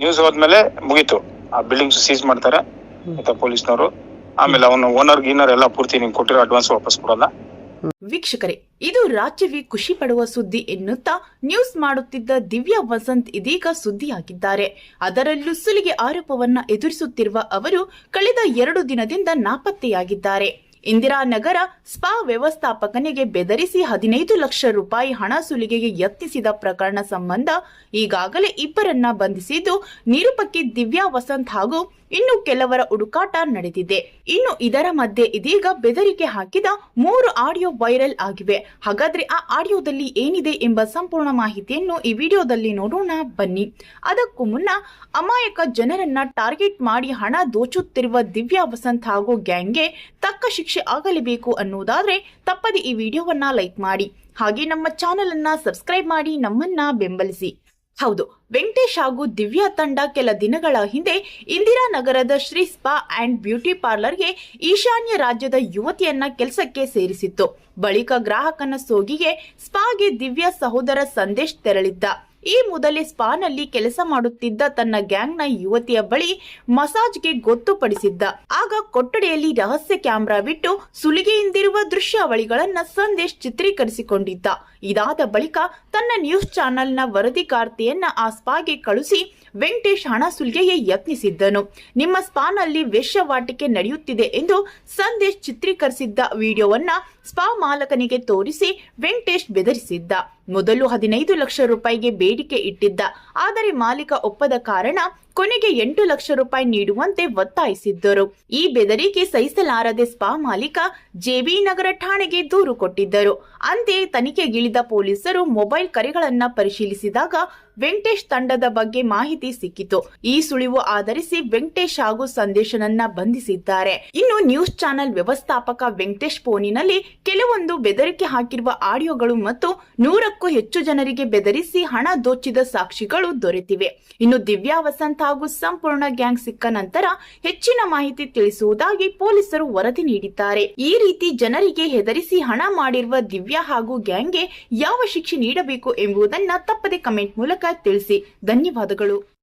News ಹೋದ್ಮೇಲೆ ಮುಗೀತು. ಆ ಬಿಲ್ಡಿಂಗ್ಸ್ ಸೀಸ್ ಮಾಡ್ತಾರೆ ಆಯ್ತಾ ಪೊಲೀಸ್ನವರು. ಆಮೇಲೆ ಅವನು ಓನರ್ ಗೀನರ್ ಎಲ್ಲ ಪೂರ್ತಿ ನಿಮ್ಗೆ ಕೊಟ್ಟಿರೋ ಅಡ್ವಾನ್ಸ್ ವಾಪಸ್ ಕೊಡಲ್ಲ. ವೀಕ್ಷಕರೇ ಇದು ರಾಜ್ಯವೇ ಖುಷಿ ಪಡುವ ಸುದ್ದಿ ಎನ್ನುತ್ತಾ ನ್ಯೂಸ್ ಮಾಡುತ್ತಿದ್ದ ದಿವ್ಯಾ ವಸಂತ್ ಇದೀಗ ಸುದ್ದಿಯಾಗಿದ್ದಾರೆ. ಅದರಲ್ಲೂ ಸುಲಿಗೆ ಆರೋಪವನ್ನ ಎದುರಿಸುತ್ತಿರುವ ಅವರು ಕಳೆದ ಎರಡು ದಿನದಿಂದ ನಾಪತ್ತೆಯಾಗಿದ್ದಾರೆ. ಇಂದಿರಾನಗರ ಸ್ಪಾ ವ್ಯವಸ್ಥಾಪಕನಿಗೆ ಬೆದರಿಸಿ ಹದಿನೈದು ಲಕ್ಷ ರೂಪಾಯಿ ಹಣ ಸುಲಿಗೆಗೆ ಯತ್ನಿಸಿದ ಪ್ರಕರಣ ಸಂಬಂಧ ಈಗಾಗಲೇ ಇಬ್ಬರನ್ನ ಬಂಧಿಸಿದ್ದು ನಿರೂಪಕಿ ದಿವ್ಯಾ ವಸಂತ್ ಹಾಗೂ ಇನ್ನು ಕೆಲವರ ಹುಡುಕಾಟ ನಡೆದಿದೆ. ಇನ್ನು ಇದರ ಮಧ್ಯೆ ಇದೀಗ ಬೆದರಿಕೆ ಹಾಕಿದ ಮೂರು ಆಡಿಯೋ ವೈರಲ್ ಆಗಿವೆ. ಹಾಗಾದ್ರೆ ಆ ಆಡಿಯೋದಲ್ಲಿ ಏನಿದೆ ಎಂಬ ಸಂಪೂರ್ಣ ಮಾಹಿತಿಯನ್ನು ಈ ವಿಡಿಯೋದಲ್ಲಿ ನೋಡೋಣ. ಬನ್ನಿ. ಅದಕ್ಕೂ ಮುನ್ನ ಅಮಾಯಕ ಜನರನ್ನ ಟಾರ್ಗೆಟ್ ಮಾಡಿ ಹಣ ದೋಚುತ್ತಿರುವ ದಿವ್ಯಾ ವಸಂತ್ ಹಾಗೂ ಗ್ಯಾಂಗ್ಗೆ ತಕ್ಕ ಶಿಕ್ಷೆ ಆಗಲೇಬೇಕು ಅನ್ನೋದಾದ್ರೆ ತಪ್ಪದೆ ಈ ವಿಡಿಯೋವನ್ನ ಲೈಕ್ ಮಾಡಿ. ಹಾಗೆ ನಮ್ಮ ಚಾನೆಲ್ ಅನ್ನ ಸಬ್ಸ್ಕ್ರೈಬ್ ಮಾಡಿ ನಮ್ಮನ್ನ ಬೆಂಬಲಿಸಿ. ಹೌದು, ವೆಂಕಟೇಶ್ ಹಾಗೂ ದಿವ್ಯಾ ತಂಡ ಕೆಲ ದಿನಗಳ ಹಿಂದೆ ಇಂದಿರಾನಗರದ ಶ್ರೀ ಸ್ಪಾ ಅಂಡ್ ಬ್ಯೂಟಿ ಪಾರ್ಲರ್ಗೆ ಈಶಾನ್ಯ ರಾಜ್ಯದ ಯುವತಿಯನ್ನ ಕೆಲಸಕ್ಕೆ ಸೇರಿಸಿತ್ತು. ಬಳಿಕ ಗ್ರಾಹಕನ ಸೋಗಿಗೆ ಸ್ಪಾಗೆ ದಿವ್ಯಾ ಸಹೋದರ ಸಂದೇಶ್ ತೆರಳಿದ್ದ. ಈ ಮೊದಲೇ ಸ್ಪಾನಲ್ಲಿ ಕೆಲಸ ಮಾಡುತ್ತಿದ್ದ ತನ್ನ ಗ್ಯಾಂಗ್ನ ಯುವತಿಯ ಬಳಿ ಮಸಾಜ್ಗೆ ಗೊತ್ತುಪಡಿಸಿದ್ದ ಆಗ ಕೊಠಡಿಯಲ್ಲಿ ರಹಸ್ಯ ಕ್ಯಾಮೆರಾ ಬಿಟ್ಟು ಸುಲಿಗೆಯಿಂದಿರುವ ದೃಶ್ಯಾವಳಿಗಳನ್ನ ಸಂದೇಶ್ ಚಿತ್ರೀಕರಿಸಿಕೊಂಡಿದ್ದ. ಇದಾದ ಬಳಿಕ ತನ್ನ ನ್ಯೂಸ್ ಚಾನೆಲ್ನ ವರದಿಗಾರ್ತಿಯನ್ನ ಆ ಸ್ಪಾಗೆ ಕಳುಹಿಸಿ ವೆಂಕಟೇಶ್ ಹಣ ಸುಲಿಗೆಗೆ ಯತ್ನಿಸಿದ್ದನು. ನಿಮ್ಮ ಸ್ಪಾನಲ್ಲಿ ವೇಶ್ಯವಾಟಿಕೆ ನಡೆಯುತ್ತಿದೆ ಎಂದು ಸಂದೇಶ್ ಚಿತ್ರೀಕರಿಸಿದ್ದ ವಿಡಿಯೋವನ್ನ ಸ್ಪಾ ಮಾಲಕನಿಗೆ ತೋರಿಸಿ ವೆಂಕಟೇಶ್ ಬೆದರಿಸಿದ್ದ. ಮೊದಲು ಹದಿನೈದು ಲಕ್ಷ ರೂಪಾಯಿಗೆ ಬೇಡಿಕೆ ಇಟ್ಟಿದ್ದ. ಆದರೆ ಮಾಲೀಕ ಒಪ್ಪದ ಕಾರಣ ಕೊನೆಗೆ ಎಂಟು ಲಕ್ಷ ರೂಪಾಯಿ ನೀಡುವಂತೆ ಒತ್ತಾಯಿಸಿದ್ದರು. ಈ ಬೆದರಿಕೆ ಸಹಿಸಲಾರದೆ ಸ್ಪಾ ಮಾಲೀಕ ಜೆಬಿ ನಗರ ಠಾಣೆಗೆ ದೂರು ಕೊಟ್ಟಿದ್ದರು. ಅಂತೆಯೇ ತನಿಖೆಗಿಳಿದ ಪೊಲೀಸರು ಮೊಬೈಲ್ ಕರೆಗಳನ್ನ ಪರಿಶೀಲಿಸಿದಾಗ ವೆಂಕಟೇಶ್ ತಂಡದ ಬಗ್ಗೆ ಮಾಹಿತಿ ಸಿಕ್ಕಿತು. ಈ ಸುಳಿವು ಆಧರಿಸಿ ವೆಂಕಟೇಶ್ ಹಾಗೂ ಸಂದೇಶನನ್ನ ಬಂಧಿಸಿದ್ದಾರೆ. ಇನ್ನು ನ್ಯೂಸ್ ಚಾನೆಲ್ ವ್ಯವಸ್ಥಾಪಕ ವೆಂಕಟೇಶ್ ಫೋನಿನಲ್ಲಿ ಕೆಲವೊಂದು ಬೆದರಿಕೆ ಹಾಕಿರುವ ಆಡಿಯೋಗಳು ಮತ್ತು ನೂರಕ್ಕೂ ಹೆಚ್ಚು ಜನರಿಗೆ ಬೆದರಿಸಿ ಹಣ ದೋಚಿದ ಸಾಕ್ಷಿಗಳು ದೊರೆತಿವೆ. ಇನ್ನು ದಿವ್ಯಾ ವಸಂತ್ ಹಾಗೂ ಸಂಪೂರ್ಣ ಗ್ಯಾಂಗ್ ಸಿಕ್ಕ ನಂತರ ಹೆಚ್ಚಿನ ಮಾಹಿತಿ ತಿಳಿಸುವುದಾಗಿ ಪೊಲೀಸರು ವರದಿ ನೀಡಿದ್ದಾರೆ. ಈ ರೀತಿ ಜನರಿಗೆ ಹೆದರಿಸಿ ಹಣ ಮಾಡಿರುವ ದಿವ್ಯಾ ಹಾಗೂ ಗ್ಯಾಂಗ್ಗೆ ಯಾವ ಶಿಕ್ಷೆ ನೀಡಬೇಕು ಎಂಬುದನ್ನ ತಪ್ಪದೆ ಕಮೆಂಟ್ ಮೂಲಕ ತಿಳಿಸಿ. ಧನ್ಯವಾದಗಳು.